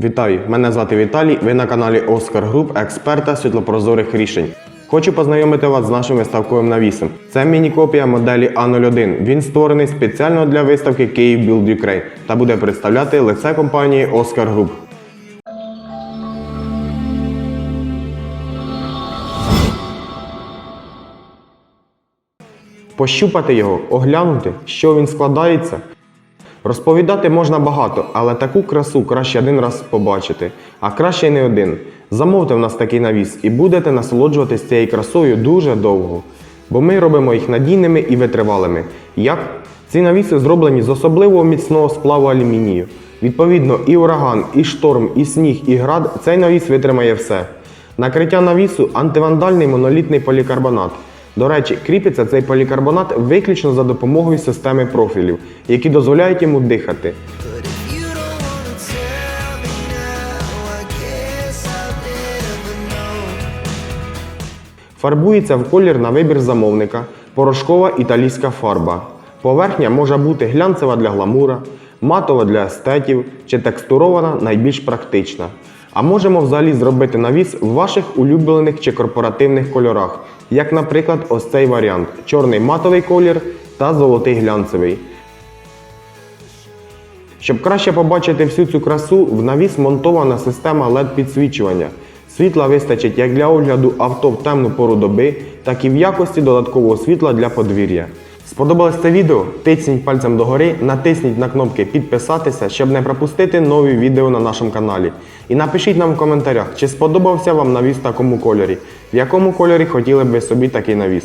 Вітаю! Мене звати Віталій. Ви на каналі Оскар Груп, експерта світлопрозорих рішень. Хочу познайомити вас з нашим виставковим навісом. Це міні-копія моделі А01. Він створений спеціально для виставки Київ Build Ukraine та буде представляти лице компанії Оскар Груп. Пощупати його, оглянути, що він складається. Розповідати можна багато, але таку красу краще один раз побачити, а краще й не один. Замовте в нас такий навіс і будете насолоджуватись цією красою дуже довго. Бо ми робимо їх надійними і витривалими. Як? Ці навіси зроблені з особливого міцного сплаву алюмінію. Відповідно, і ураган, і шторм, і сніг, і град цей навіс витримає все. Накриття навісу антивандальний монолітний полікарбонат. До речі, кріпиться цей полікарбонат виключно за допомогою системи профілів, які дозволяють йому дихати. Фарбується в колір на вибір замовника, порошкова італійська фарба. Поверхня може бути глянцева для гламура, матова для естетів чи текстурована найбільш практична. А можемо взагалі зробити навіс в ваших улюблених чи корпоративних кольорах, як, наприклад, ось цей варіант: чорний матовий колір та золотий глянцевий. Щоб краще побачити всю цю красу, в навіс монтована система LED підсвічування. Світла вистачить як для огляду авто в темну пору доби, так і в якості додаткового світла для подвір'я. Сподобалось це відео? Тисніть пальцем догори, натисніть на кнопки підписатися, щоб не пропустити нові відео на нашому каналі. І напишіть нам в коментарях, чи сподобався вам навіс в такому кольорі, в якому кольорі хотіли б ви собі такий навіс.